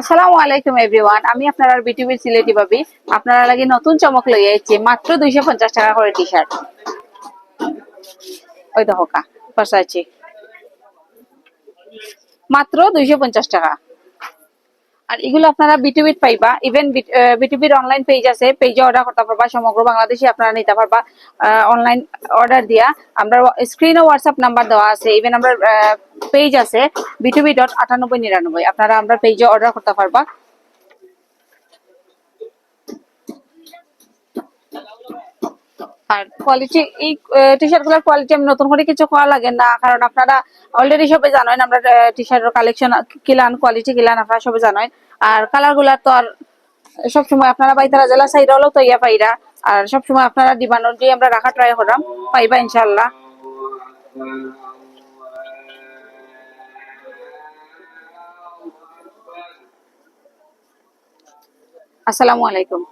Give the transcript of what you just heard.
আসসালামু আলাইকুম এভরিওয়ান আমি আপনার বিটিভির সিলেটি ভাবি আপনারা লাগে নতুন চমক লই আইছি মাত্র দুইশো পঞ্চাশ টাকা করে টি শার্ট ওই দেখো কা আছে। মাত্র দুইশো পঞ্চাশ টাকা। আর এগুলো আপনারা বিটিভির পাইবা। ইভেন বিটিভির অনলাইন পেজ আছে পেজে অর্ডার করতে পারবা, সমগ্র বাংলাদেশে আপনারা নিতে পারবা অনলাইন অর্ডার দিয়া। আমরা স্ক্রিনে হোয়াটসঅ্যাপ নাম্বার দেওয়া আছে ইভেন আমরা পেজ আছে বিটিভি ডট আটানব্বই নিরানব্বই। আপনারা আমরা পেজে অর্ডার করতে পারবা। আর কোয়ালিটি এই টি শার্টগুলোর কোয়ালিটি আমি নতুন করে কিছু করা লাগে না, কারণ আপনারা অলরেডি সবাই জানেন, আমরা টি শার্টের কালেকশন কিলান কোয়ালিটি কিলান, আপনারা সবাই জানেন। আর কালারগুলা তো আর সবসময় আপনারা বাইতারা জেলা সাইড হলেও তো ইয়া পাইরা। আর সবসময় আপনারা ডিমান্ড অনুযায়ী আমরা রাখা ট্রাই করাম, পাইবা ইনশাল্লাহ আসসালামু আলাইকুম